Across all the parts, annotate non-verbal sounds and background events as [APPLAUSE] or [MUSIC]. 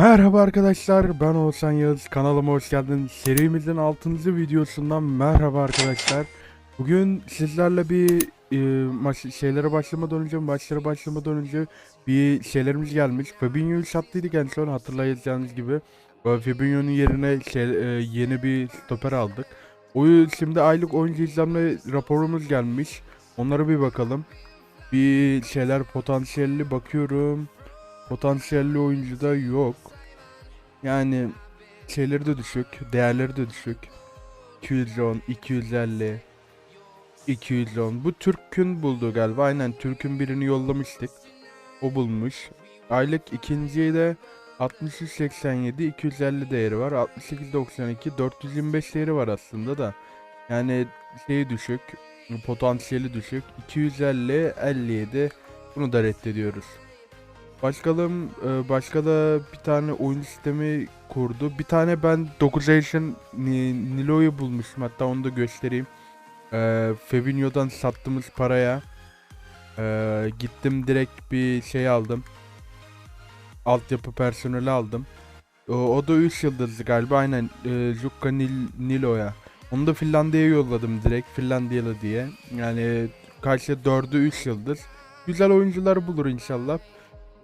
Merhaba arkadaşlar ben Oğuzhan Yağız kanalıma hoş geldiniz. Serimizin 6. videosundan merhaba arkadaşlar. Bugün sizlerle bir e, maç, şeylere başlamadan önce maçlara başlamadan önce bir şeylerimiz gelmiş. Fabinho'yu sattıydık en son hatırlayacağınız gibi. Fabinho'nun yerine şey, e, yeni bir stoper aldık. O şimdi aylık oyuncu izlenme raporumuz gelmiş. Onlara bir bakalım. Bir şeyler potansiyelli bakıyorum. Potansiyelli oyuncu da yok. Yani şeyleri de düşük, değerleri de düşük. 210, 250, 210. Bu Türk'ün bulduğu galiba. Aynen Türk'ün birini yollamıştık. O bulmuş. Aylık ikinciye de 6387 250 değeri var. 6892 425 değeri var aslında da. Yani şeyi düşük, potansiyeli düşük. 250 57 bunu da reddediyoruz. Başkalım e, başka da bir tane oyun sistemi kurdu. Bir tane ben 9 Asian Ni- Nilo'yu bulmuştum. Hatta onu da göstereyim. E, Fabinho'dan sattığımız paraya e, gittim direkt bir şey aldım. Altyapı personeli aldım. O, o da 3 yıldızlı galiba aynen e, Jukka Nil- Nilo'ya. Onu da Finlandiya'ya yolladım direkt Finlandiyalı diye. Yani karşı 4'ü 3 yıldız. Güzel oyuncular bulur inşallah.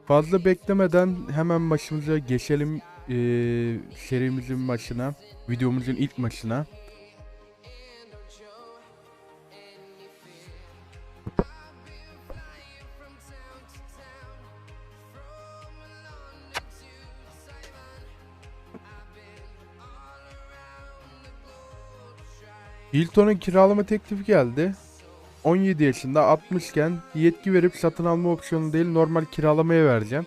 Fazla beklemeden hemen başımıza geçelim eee, serimizin başına, videomuzun ilk maçına. Hilton'un kiralama teklifi geldi. 17 yaşında 60 iken yetki verip satın alma opsiyonu değil normal kiralamaya vereceğim.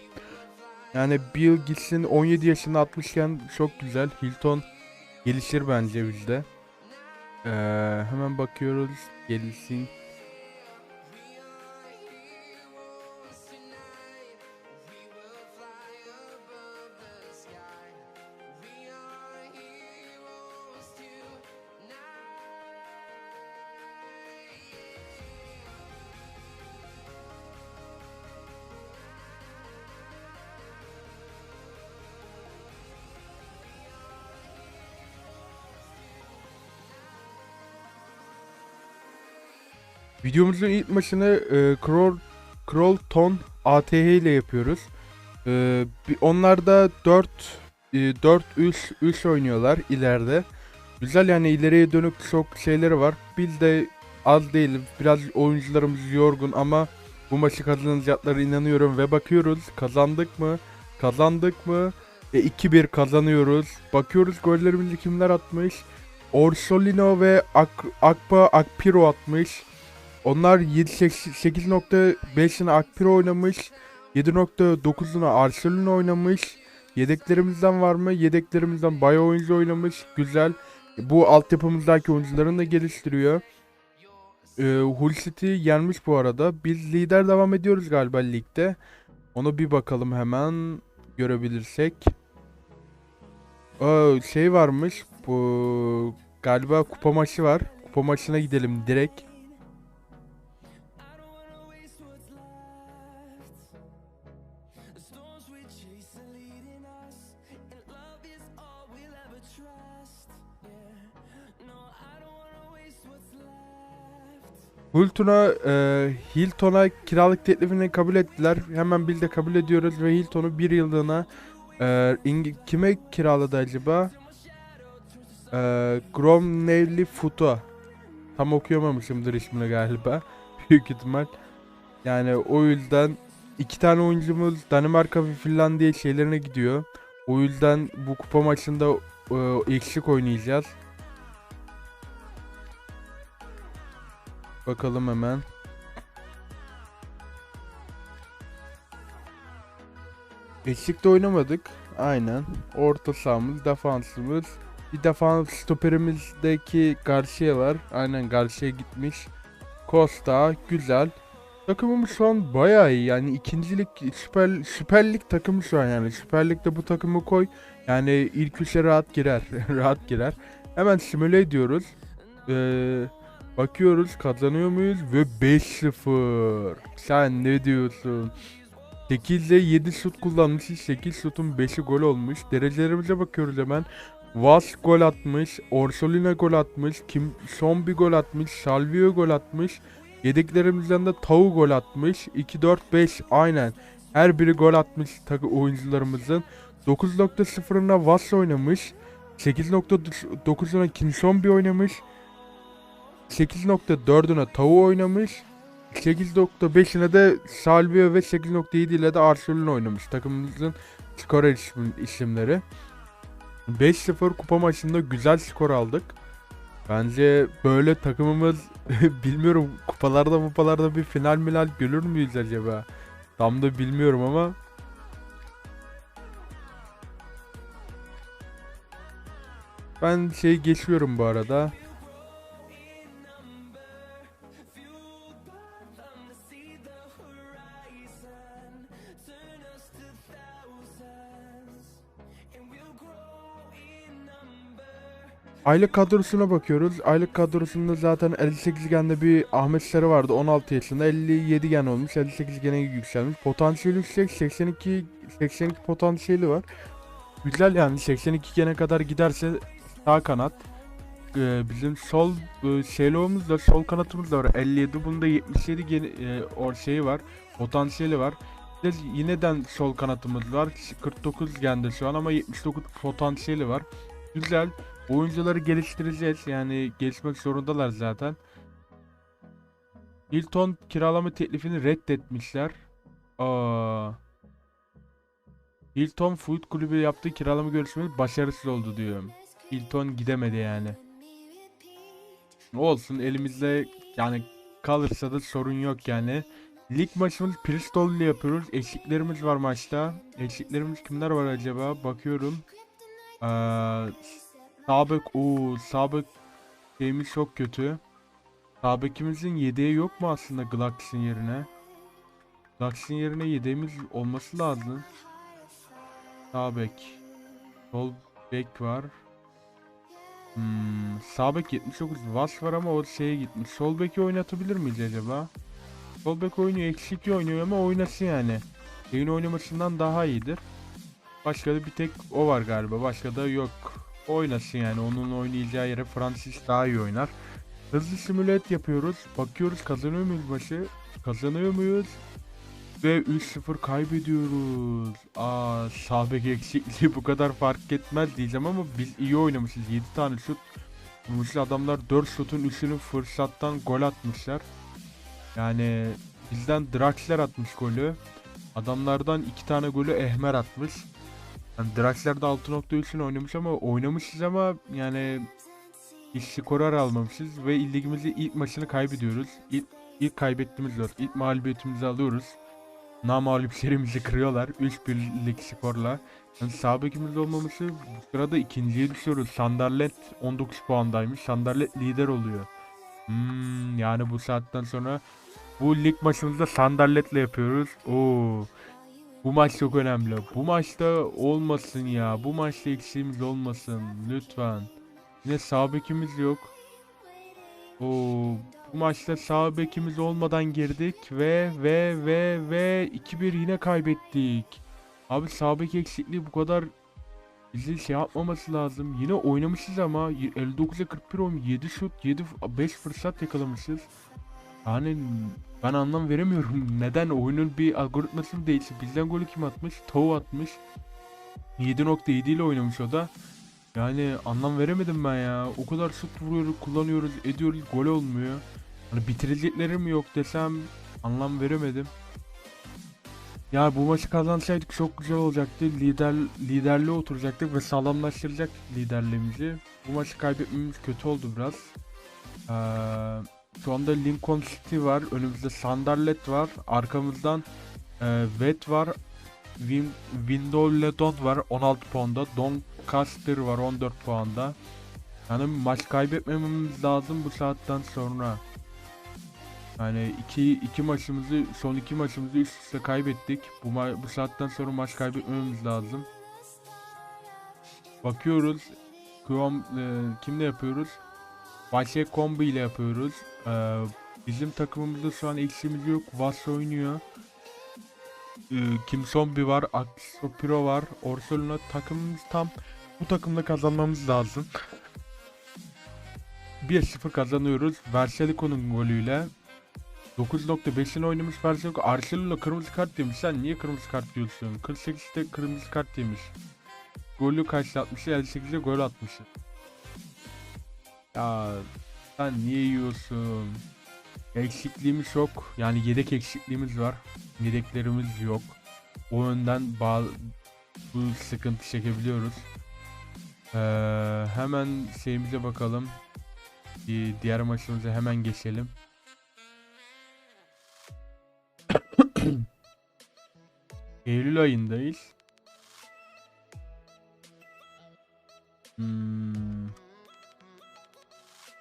Yani bir yıl gitsin 17 yaşında 60 iken çok güzel. Hilton gelişir bence bizde. Ee, hemen bakıyoruz gelişsin. Videomuzun ilk maçını e, Kroll, Krollton ATH ile yapıyoruz. E, onlar da 4 e, 4 3 3 oynuyorlar ileride. Güzel yani ileriye dönük çok şeyleri var. Biz de az değil biraz oyuncularımız yorgun ama bu maçı kazanacaklara inanıyorum ve bakıyoruz kazandık mı? Kazandık mı? E, 2-1 kazanıyoruz. Bakıyoruz gollerimizi kimler atmış? Orsolino ve Ak Akpa Akpiro atmış. Onlar 8.5'ine Akpiro oynamış. 7.9'una Arsenal oynamış. Yedeklerimizden var mı? Yedeklerimizden bayağı oyuncu oynamış. Güzel. Bu altyapımızdaki oyuncularını da geliştiriyor. Ee, Hull City yenmiş bu arada. Biz lider devam ediyoruz galiba ligde. Ona bir bakalım hemen görebilirsek. Aa, şey varmış. Bu galiba kupa maçı var. Kupa maçına gidelim direkt. Hilton'a e, Hilton'a kiralık teklifini kabul ettiler. Hemen biz de kabul ediyoruz ve Hilton'u bir yıllığına e, İng- kime kiraladı acaba? E, Gromnevli Futa. Tam okuyamamışımdır ismini galiba. [LAUGHS] Büyük ihtimal. Yani o yüzden iki tane oyuncumuz Danimarka ve Finlandiya şeylerine gidiyor. O yüzden bu kupa maçında e, eksik oynayacağız. Bakalım hemen. Eksikte oynamadık. Aynen. Orta sahamız, defansımız. Bir defans stoperimizdeki Garcia var. Aynen Garcia gitmiş. Costa güzel. Takımımız şu an bayağı iyi. Yani ikincilik süper, süper lig takımı şu an yani. Süper ligde bu takımı koy. Yani ilk üçe rahat girer. [LAUGHS] rahat girer. Hemen simüle ediyoruz. Ee, Bakıyoruz kazanıyor muyuz ve 5-0. Sen ne diyorsun? 8'de 7 şut kullanmışız. 8 şutun 5'i gol olmuş. Derecelerimize bakıyoruz hemen. Vas gol atmış. Orsolina gol atmış. Kim Son bir gol atmış. Salvio gol atmış. Yedeklerimizden de Tau gol atmış. 2 4 5 aynen. Her biri gol atmış takı oyuncularımızın. 9.0'ına Vas oynamış. 8.9'una Kinson bir oynamış. 8.4'üne Tau oynamış. 8.5'ine de Salvio ve 8.7 ile de Arsenal oynamış. Takımımızın skor isim- isimleri. 5-0 kupa maçında güzel skor aldık. Bence böyle takımımız [LAUGHS] bilmiyorum kupalarda kupalarda bir final milal görür müyüz acaba? Tam da bilmiyorum ama ben şey geçiyorum bu arada. Aylık kadrosuna bakıyoruz. Aylık kadrosunda zaten 58 gende bir Ahmet Sarı vardı 16 yaşında 57 gen olmuş 58 gene yükselmiş. Potansiyeli yüksek 82 82 potansiyeli var. Güzel yani 82 gene kadar giderse sağ kanat. Ee, bizim sol e, şeyloğumuz da sol kanatımız da var 57 bunda 77 gene, e, o şeyi var potansiyeli var. De yineden sol kanatımız var 49 gende şu an ama 79 potansiyeli var. Güzel. Oyuncuları geliştireceğiz. Yani gelişmek zorundalar zaten. Hilton kiralama teklifini reddetmişler. Aa. Hilton Food Kulübü yaptığı kiralama görüşmesi başarısız oldu diyor. Hilton gidemedi yani. Olsun elimizde yani kalırsa da sorun yok yani. Lig maçımız Bristol ile yapıyoruz. Eşliklerimiz var maçta. Eşliklerimiz kimler var acaba? Bakıyorum. Aa, Sabık, o sabık şeyimiz çok kötü. Sabıkimizin yedeği yok mu aslında Glax'in yerine? Glax'in yerine yedeğimiz olması lazım. Sabek. Sol bek var. Hmm, Sabek 79 Vas var ama o şeye gitmiş. Sol beki oynatabilir miyiz acaba? Sol bek oynuyor, eksik oynuyor ama oynasın yani. Şeyin oynamasından daha iyidir. Başka da bir tek o var galiba. Başka da yok oynasın yani. Onun oynayacağı yere Francis daha iyi oynar. Hızlı simülat yapıyoruz. Bakıyoruz kazanıyor muyuz maçı? Kazanıyor muyuz? Ve 3-0 kaybediyoruz. Aa sağ bek eksikliği [LAUGHS] bu kadar fark etmez diyeceğim ama biz iyi oynamışız. 7 tane şut vurmuşuz. Adamlar 4 şutun 3'ünü fırsattan gol atmışlar. Yani bizden Draxler atmış golü. Adamlardan 2 tane golü Ehmer atmış. Yani Draxler de 6.3'ün oynamış ama oynamışız ama yani hiç skorer almamışız ve ligimizin ilk maçını kaybediyoruz. İlk, ilk kaybettiğimiz yok. İlk mağlubiyetimizi alıyoruz. Namalip serimizi kırıyorlar 3-1'lik skorla. Yani sağ bekimiz olmaması bu sırada ikinciye düşüyoruz. Sandarlet 19 puandaymış. Sandarlet lider oluyor. Hmm, yani bu saatten sonra bu lig maçımızda Sandarlet'le yapıyoruz. Oo. Bu maç çok önemli. Bu maçta olmasın ya. Bu maçta eksiğimiz olmasın. Lütfen. Yine sağ bekimiz yok. Oo, bu maçta sağ bekimiz olmadan girdik ve ve ve ve 2-1 yine kaybettik. Abi sağ bek eksikliği bu kadar bizi şey yapmaması lazım. Yine oynamışız ama 59'a 41 oyun 7 şut 7 5 fırsat yakalamışız. Yani ben anlam veremiyorum. [LAUGHS] Neden oyunun bir algoritması mı değişti? Bizden golü kim atmış? Tau atmış. 7.7 ile oynamış o da. Yani anlam veremedim ben ya. O kadar şut vuruyoruz, kullanıyoruz, ediyoruz, gol olmuyor. Hani bitirecekleri mi yok desem anlam veremedim. Ya bu maçı kazansaydık çok güzel olacaktı. Lider liderliğe oturacaktık ve sağlamlaştıracak liderliğimizi. Bu maçı kaybetmemiz kötü oldu biraz. Ee, şu anda Lincoln City var. Önümüzde Sandarlet var. Arkamızdan e, var. Win Window Ledon var 16 puanda. Doncaster var 14 puanda. Yani maç kaybetmememiz lazım bu saatten sonra. Yani iki, iki maçımızı son iki maçımızı üst üste kaybettik. Bu ma- bu saatten sonra maç kaybetmememiz lazım. Bakıyoruz. Krom, e, kimle yapıyoruz? Başka kombi ile yapıyoruz. Ee, bizim takımımızda şu an eksiğimiz yok. Vas oynuyor. e, Kim Sombi var, Axo Piro var. Orsoluna takımımız tam. Bu takımda kazanmamız lazım. 1-0 kazanıyoruz. Verseliko'nun golüyle. 9.5'ini oynamış Verseliko. Arsenal'la kırmızı kart yemiş. Sen niye kırmızı kart diyorsun? 48'de kırmızı kart yemiş. Golü kaçta atmış? 58'de gol atmış. Ya sen niye yiyorsun? Eksikliğimiz yok. Yani yedek eksikliğimiz var. Yedeklerimiz yok. O yönden bağ bu sıkıntı çekebiliyoruz. Ee, hemen şeyimize bakalım. Bir diğer maçımıza hemen geçelim. [COUGHS] Eylül ayındayız. Hmm.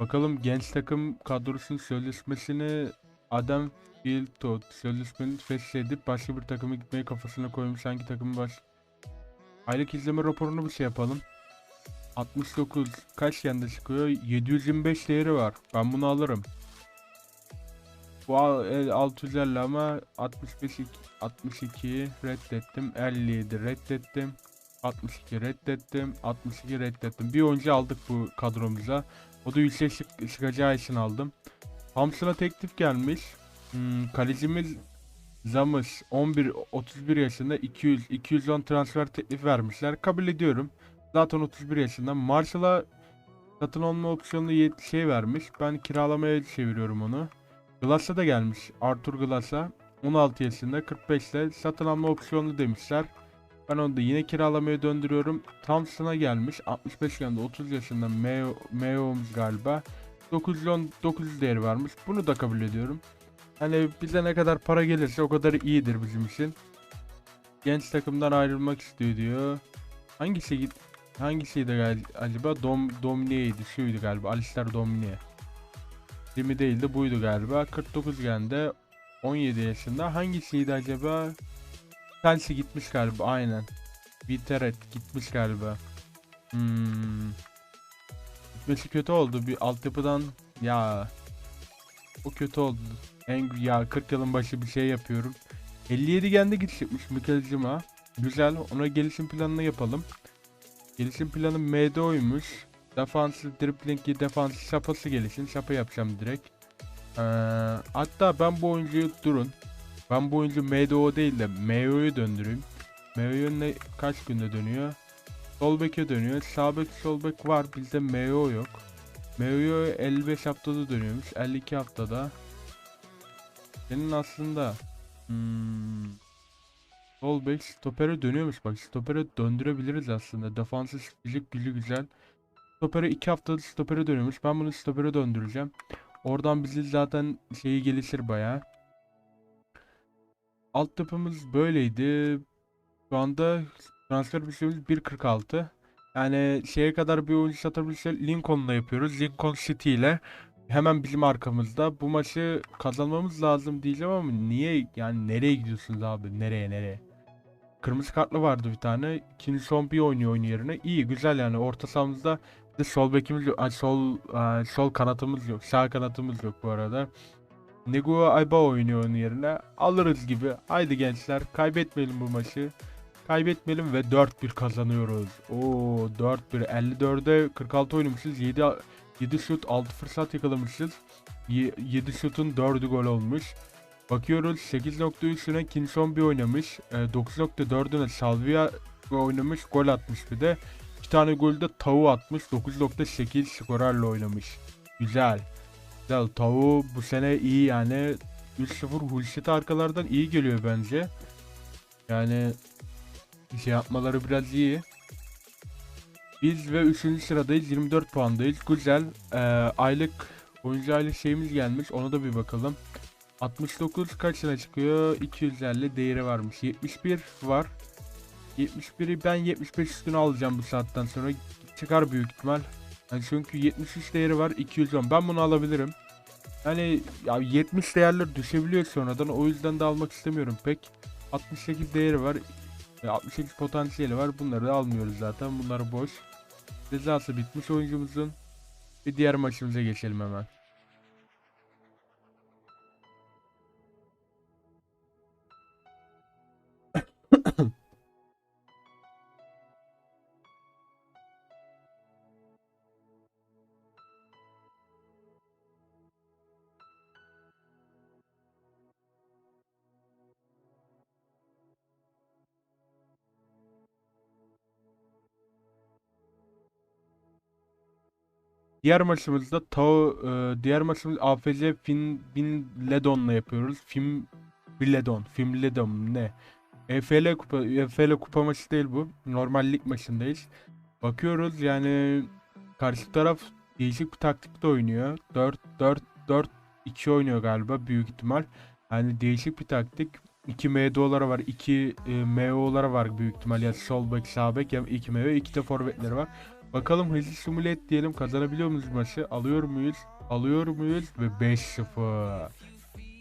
Bakalım genç takım kadrosunun sözleşmesini Adam Filtot sözleşmeni feshedip başka bir takıma gitmeyi kafasına koymuş. Hangi takımı baş... Aylık izleme raporunu bir şey yapalım. 69 kaç yanda çıkıyor? 725 değeri var. Ben bunu alırım. Bu al- el 650 ama 65 iki- 62 reddettim. 57 reddettim. 62 reddettim. 62 reddettim. Bir oyuncu aldık bu kadromuza. O da yüksek çık- çıkacağı için aldım. Thompson'a teklif gelmiş. Hmm, kalecimiz Zamış 11 31 yaşında 200 210 transfer teklif vermişler. Kabul ediyorum. Zaten 31 yaşında. Marshall'a satın alma opsiyonlu yet- şey vermiş. Ben kiralamaya çeviriyorum onu. Glass'a da gelmiş. Arthur Glass'a 16 yaşında 45'te satın alma opsiyonlu demişler. Ben onu da yine kiralamaya döndürüyorum. Thompson'a gelmiş. 65 yaşında 30 yaşında Mayo, Mayo'muz galiba. 910 900 değeri varmış. Bunu da kabul ediyorum. Hani bize ne kadar para gelirse o kadar iyidir bizim için. Genç takımdan ayrılmak istiyor diyor. Hangisi git hangisiydi gal- acaba? Dom Domine'ydi. Şuydu galiba. Alistair Domine. Jimmy değildi. Buydu galiba. 49 gende 17 yaşında. Hangisiydi acaba? Chelsea gitmiş galiba. Aynen. Viteret gitmiş galiba. Hmm. Gitmesi kötü oldu. Bir altyapıdan ya o kötü oldu. En ya 40 yılın başı bir şey yapıyorum. 57 gende gidecekmiş Mikel Zuma. Güzel. Ona gelişim planını yapalım. Gelişim planı MDO'ymuş. Defanslı dribblingi defanslı şapası gelişim. Şapa yapacağım direkt. Ee, hatta ben bu oyuncuyu durun. Ben bu oyuncu MDO değil de MO'yu döndüreyim. MO'yu ne kaç günde dönüyor? Sol dönüyor. Sağ bek var. Bizde MO yok. MO'yu 55 haftada dönüyormuş. 52 haftada. Senin aslında hmm, sol stopere dönüyormuş. Bak stopere döndürebiliriz aslında. Defansı fizik gücü güzel. Stopere 2 haftada stopere dönüyormuş. Ben bunu stopere döndüreceğim. Oradan bizi zaten şeyi gelişir bayağı. Altyapımız böyleydi. Şu anda transfer bütçemiz 1.46. Yani şeye kadar bir oyuncu satabilirsek Lincoln'la yapıyoruz. Lincoln City ile hemen bizim arkamızda. Bu maçı kazanmamız lazım diyeceğim ama niye yani nereye gidiyorsunuz abi? Nereye nereye? Kırmızı kartlı vardı bir tane. Kim Sombi oynuyor oyun yerine. İyi güzel yani orta sahamızda de sol bekimiz yok. Ay, sol ay, sol kanatımız yok. Sağ kanatımız yok bu arada. Nego Ayba oynuyor onun yerine. Alırız gibi. Haydi gençler kaybetmeyelim bu maçı. Kaybetmeyelim ve 4-1 kazanıyoruz. Oo 4-1 54'e 46 oynamışız. 7 7 şut 6 fırsat yakalamışız. 7 şutun 4'ü gol olmuş. Bakıyoruz 8.3'üne Kinson bir oynamış. E, 9.4'üne Salvia oynamış. Gol atmış bir de. 2 tane golü de Tavu atmış. 9.8 skorerle oynamış. Güzel. Güzel. Tavu bu sene iyi yani. 3-0 Hulşit arkalardan iyi geliyor bence. Yani şey yapmaları biraz iyi. Biz ve 3. sıradayız. 24 puandayız. Güzel. Ee, aylık oyuncu aylık şeyimiz gelmiş. Ona da bir bakalım. 69 kaçına çıkıyor? 250 değeri varmış. 71 var. 71'i ben 75 üstüne alacağım bu saatten sonra. Çıkar büyük ihtimal. Yani çünkü 73 değeri var 210. Ben bunu alabilirim. Yani ya 70 değerler düşebiliyor sonradan. O yüzden de almak istemiyorum pek. 68 değeri var. E, 68 potansiyeli var. Bunları da almıyoruz zaten. Bunlar boş. Cezası bitmiş oyuncumuzun. Bir diğer maçımıza geçelim hemen. Diğer maçımızda Tao e, diğer maçımız AFC Fin Bin Ledon'la yapıyoruz. Film Ledon, Film Ledon ne? EFL kupa EFL kupa maçı değil bu. Normal lig maçındayız. Bakıyoruz yani karşı taraf değişik bir taktikte oynuyor. 4 4 4 2 oynuyor galiba büyük ihtimal. Yani değişik bir taktik. 2 MDO'lara var, 2 e, MO'lara var büyük ihtimal. Ya sol bek, sağ bek ya 2 MO, 2 de forvetleri var. Bakalım hızlı simüle et diyelim. Kazanabiliyor muyuz maçı? Alıyor muyuz? Alıyor muyuz? Ve 5-0.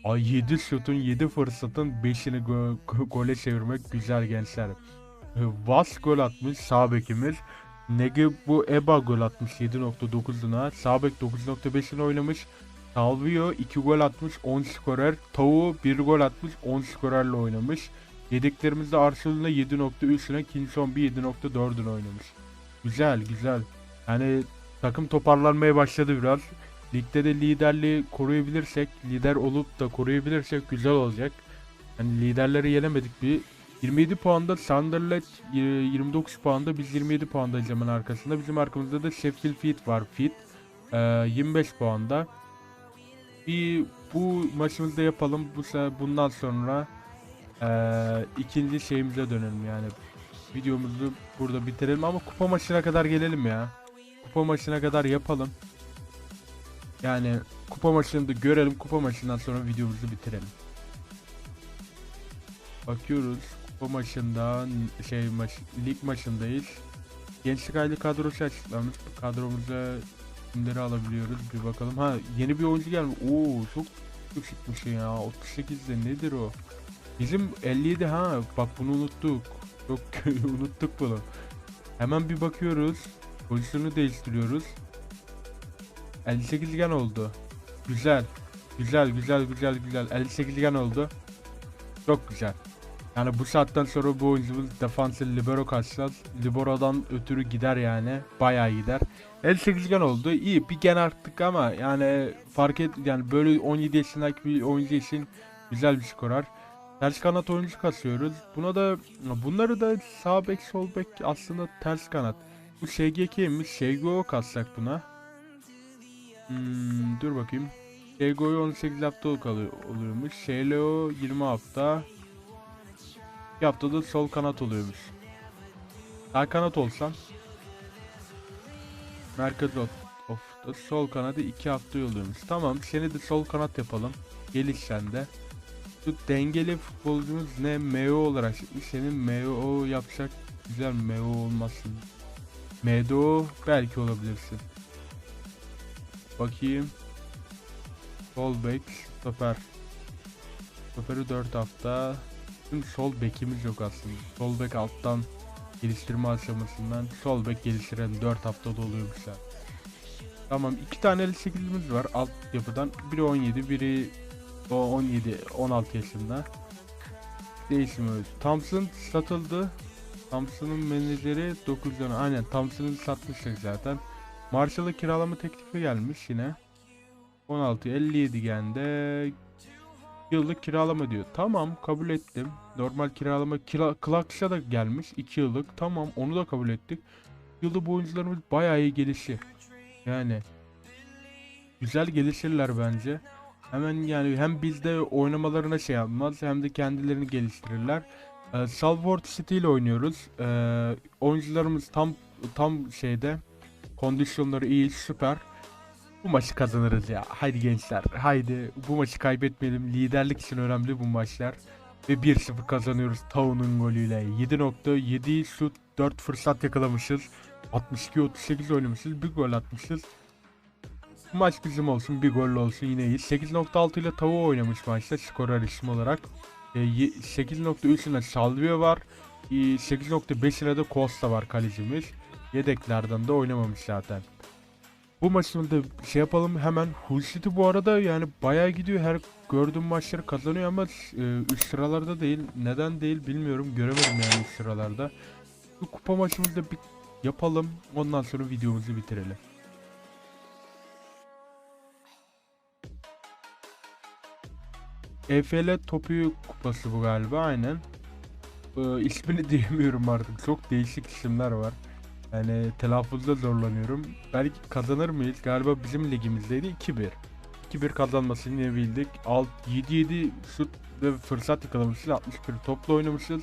Ay 7 şutun 7 fırsatın 5'ini go- go- gole çevirmek güzel gençler. E, Vas gol atmış sağ bekimiz. Negi bu Eba gol atmış 7.9'una. Sağ bek 9.5'ini oynamış. Salvio 2 gol atmış 10 skorer. Tavu 1 gol atmış 10 skorerle oynamış. Yedeklerimizde Arsenal'la 7.3'üne Kinson bir 7.4'ünü oynamış. Güzel güzel. Yani takım toparlanmaya başladı biraz. Ligde de liderliği koruyabilirsek, lider olup da koruyabilirsek güzel olacak. Yani liderleri yenemedik bir. 27 puanda Sunderland e, 29 puanda biz 27 puandayız hemen arkasında. Bizim arkamızda da Sheffield Fit var. Fit e, 25 puanda. Bir bu maçımızda yapalım. Bu bundan sonra e, ikinci şeyimize dönelim yani. Videomuzu burada bitirelim ama kupa maçına kadar gelelim ya. Kupa maçına kadar yapalım. Yani kupa maçını da görelim. Kupa maçından sonra videomuzu bitirelim. Bakıyoruz. Kupa maçından şey maç lig maçındayız. Gençlik aylı kadrosu açıklanmış. Bu kadromuza kimleri alabiliyoruz bir bakalım. Ha yeni bir oyuncu gelmiş. Oo çok çıkmış ya. 38 de nedir o? Bizim 57 ha bak bunu unuttuk. Çok [LAUGHS] unuttuk bunu. Hemen bir bakıyoruz. Pozisyonu değiştiriyoruz. 58 gen oldu. Güzel. Güzel güzel güzel güzel. 58 gen oldu. Çok güzel. Yani bu saatten sonra bu oyuncumuz defansı libero kaçacağız. Libero'dan ötürü gider yani. Bayağı gider. 58 gen oldu. İyi bir gen arttık ama yani fark et yani böyle 17 yaşındaki bir oyuncu için güzel bir skorer. Ters kanat oyuncu kasıyoruz. Buna da bunları da sağ bek sol bek aslında ters kanat. Bu SGK'ymiş. SGO kassak buna. Hmm, dur bakayım. SGO'yu 18 hafta kalıyor, oluyormuş. SLO 20 hafta. Bir haftada sol kanat oluyormuş. Sağ kanat olsam. Merkez of, of sol kanadı 2 hafta oluyormuş. Tamam seni de sol kanat yapalım. Geliş sende. Şu dengeli futbolcumuz ne MO olarak çıkmış. Senin MO yapacak güzel MO olmasın. MDO belki olabilirsin. Bakayım. Sol bek, stoper. Stoperi 4 hafta. Şimdi sol bekimiz yok aslında. Sol bek alttan geliştirme aşamasından sol bek geliştiren 4 haftada oluyormuş ya. Tamam iki tane 58'imiz var alt yapıdan. Biri 17, biri o 17, 16 yaşında. Değişmiyor. Thompson satıldı. Thompson'ın menajeri 9 lira. Aynen Thompson'ı satmıştık zaten. Marshall'a kiralama teklifi gelmiş yine. 16 57 gende yıllık kiralama diyor. Tamam kabul ettim. Normal kiralama kira, Clark'sa da gelmiş 2 yıllık. Tamam onu da kabul ettik. Yılda bu oyuncularımız bayağı iyi gelişi. Yani güzel gelişirler bence. Hemen yani hem bizde oynamalarına şey yapmaz hem de kendilerini geliştirirler. Ee, Salford City ile oynuyoruz. Ee, oyuncularımız tam tam şeyde kondisyonları iyi süper. Bu maçı kazanırız ya. Haydi gençler. Haydi bu maçı kaybetmeyelim. Liderlik için önemli bu maçlar. Ve 1-0 kazanıyoruz Taun'un golüyle. 7.7 şut 4 fırsat yakalamışız. 62-38 oynamışız. Bir gol atmışız. Maç bizim olsun. Bir gol olsun yine iyi. 8.6 ile Tau oynamış maçta skorer isim olarak. E, ye- 8.3'ünde Salvio var. E, 8.5'ine de Costa var kalecimiz. Yedeklerden de oynamamış zaten. Bu maçını da şey yapalım hemen. Hull City bu arada yani bayağı gidiyor. Her gördüğüm maçları kazanıyor ama e, üst sıralarda değil. Neden değil bilmiyorum. Göremedim yani üst sıralarda. Bu kupa maçımızı da bir yapalım. Ondan sonra videomuzu bitirelim. EFL Topu kupası bu galiba aynen. Ee, ismini [LAUGHS] diyemiyorum artık. Çok değişik isimler var. Yani telaffuzda zorlanıyorum. Belki kazanır mıyız? Galiba bizim ligimizdeydi 2-1. 2-1 kazanmasını yine bildik. Alt 7-7 şut ve fırsat yakalamışız. 61 topla oynamışız.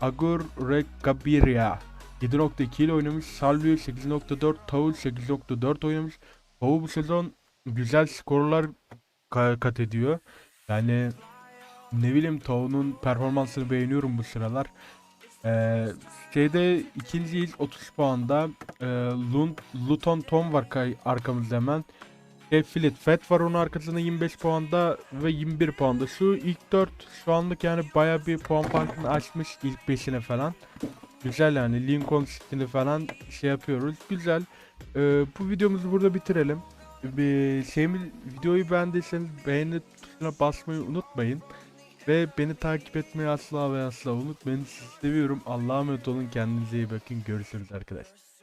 Agur Regabiria 7.2 ile oynamış. Salvio 8.4, Tavul 8.4 oynamış. Tavul bu sezon güzel skorlar ka- kat ediyor. Yani ne bileyim Tavul'un performansını beğeniyorum bu sıralar. Ee, şeyde ikinciyiz 30 puanda. Ee, Lund, Luton Tom var kay- arkamızda hemen. Sheffield Fed var onun arkasında 25 puanda ve 21 puanda. Şu ilk 4 şu anlık yani baya bir puan farkını açmış ilk 5'ine falan. Güzel yani Lincoln City'ni falan şey yapıyoruz. Güzel. Ee, bu videomuzu burada bitirelim. Bir şeyimi videoyu beğendiyseniz beğeni tuşuna basmayı unutmayın. Ve beni takip etmeyi asla ve asla unutmayın. Sizi seviyorum. Allah'a emanet olun. Kendinize iyi bakın. Görüşürüz arkadaşlar.